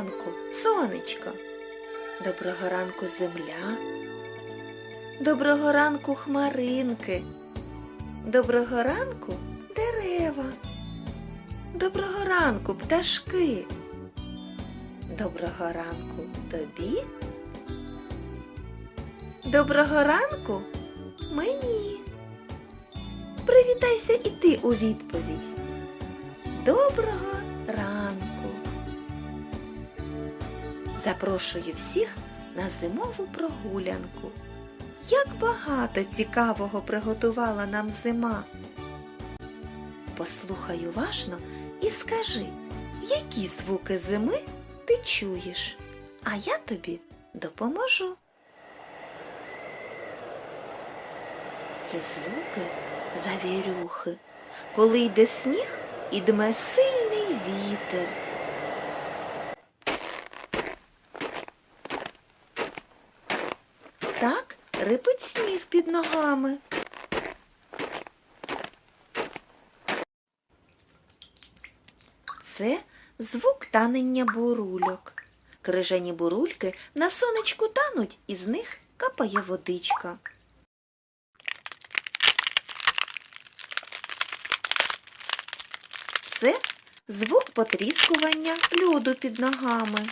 ранку, сонечко. Доброго ранку, земля. Доброго ранку, хмаринки. Доброго ранку, дерева. Доброго ранку, пташки. Доброго ранку тобі. Доброго ранку мені. Привітайся і ти у відповідь. Доброго Запрошую всіх на зимову прогулянку. Як багато цікавого приготувала нам зима. Послухай уважно і скажи, які звуки зими ти чуєш, а я тобі допоможу. Це звуки завірюхи, коли йде сніг і дме сильний вітер. Так рипить сніг під ногами. Це звук танення бурульок. Крижані бурульки на сонечку тануть, і з них капає водичка. Це звук потріскування льоду під ногами.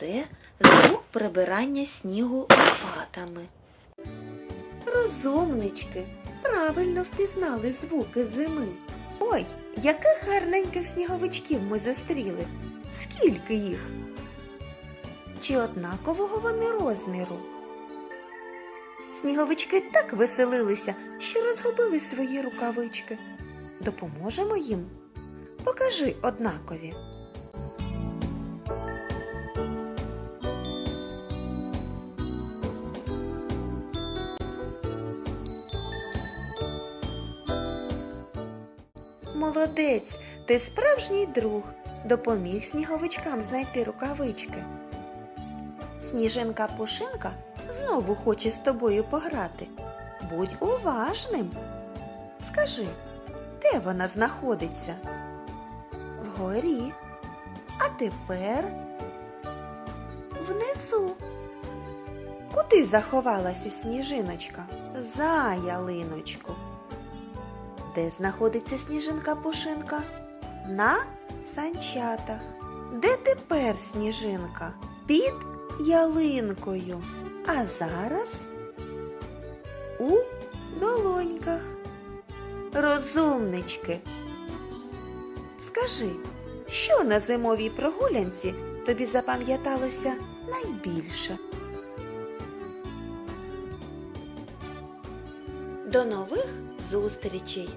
Це звук прибирання снігу лопатами. Розумнички, правильно впізнали звуки зими. Ой, яких гарненьких сніговичків ми зустріли. Скільки їх? Чи однакового вони розміру? Сніговички так веселилися, що розгубили свої рукавички. Допоможемо їм? Покажи однакові. Молодець, ти справжній друг, допоміг сніговичкам знайти рукавички. Сніжинка Пушинка знову хоче з тобою пограти. Будь уважним. Скажи, де вона знаходиться? Вгорі. А тепер внизу. Куди заховалася сніжиночка? За ялиночку. Де знаходиться сніжинка Пушинка? На санчатах. Де тепер сніжинка? Під ялинкою. А зараз у долоньках. Розумнички. Скажи, що на зимовій прогулянці тобі запам'яталося найбільше? До нових зустрічей!